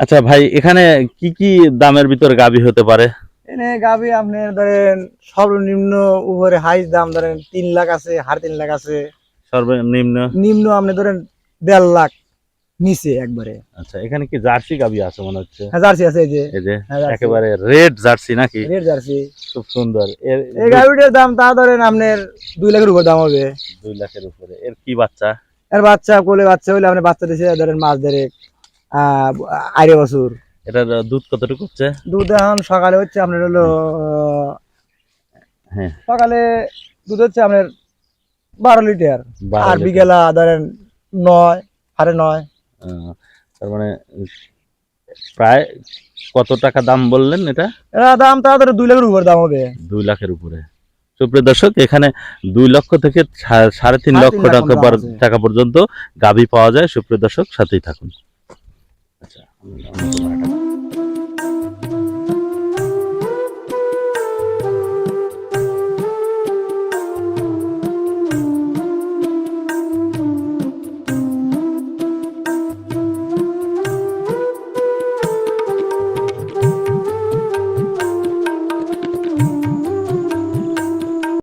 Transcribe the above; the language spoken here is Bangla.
আচ্ছা ভাই এখানে কি কি দামের ভিতর গাবি হতে পারে? এনে গাবি আপনি ধরেন সর্বনিম্ন উপরে হাইস দাম ধরেন তিন লাখ আছে হাড় তিন লাখ আছে। সর্বনিম্ন? নিম্ন আপনি ধরেন দেড় লাখ নিচে একবারে। আচ্ছা এখানে কি জার্সি গাবি আছে মনে হচ্ছে? হ্যাঁ জার্সি আছে এই যে। এই যে হ্যাঁ, একেবারে রেড জার্সি নাকি? Red jersey. খুব সুন্দর। এর এই গাবিটার দাম তা ধরেন আপনার দুই লাখের উপর দাম হবে। দুই লাখের উপরে। এর কি বাচ্চা? আর বাচ্চা কোলে বাচ্চা হইলে আপনি বাচ্চা দিছে ধরেন মাছ ধরে আড়াই বছর। এটার দুধ কতটুকু হচ্ছে? দুধ এখন সকালে হচ্ছে আপনার হলো হ্যাঁ। সকালে দুধ হচ্ছে আপনার বারো লিটার। আর। বিকেলা ধরেন নয় সাড়ে নয়। তার মানে প্রায় কত টাকা দাম বললেন এটা? দাম তা ধরে দুই লাখের উপর দাম হবে। দুই লাখের উপরে। সুপ্রিয় দর্শক এখানে দুই লক্ষ থেকে সাড়ে তিন লক্ষ টাকা। টাকা পর্যন্ত গাভী পাওয়া যায়। সুপ্রিয় দর্শক সাথেই থাকুন। 我这，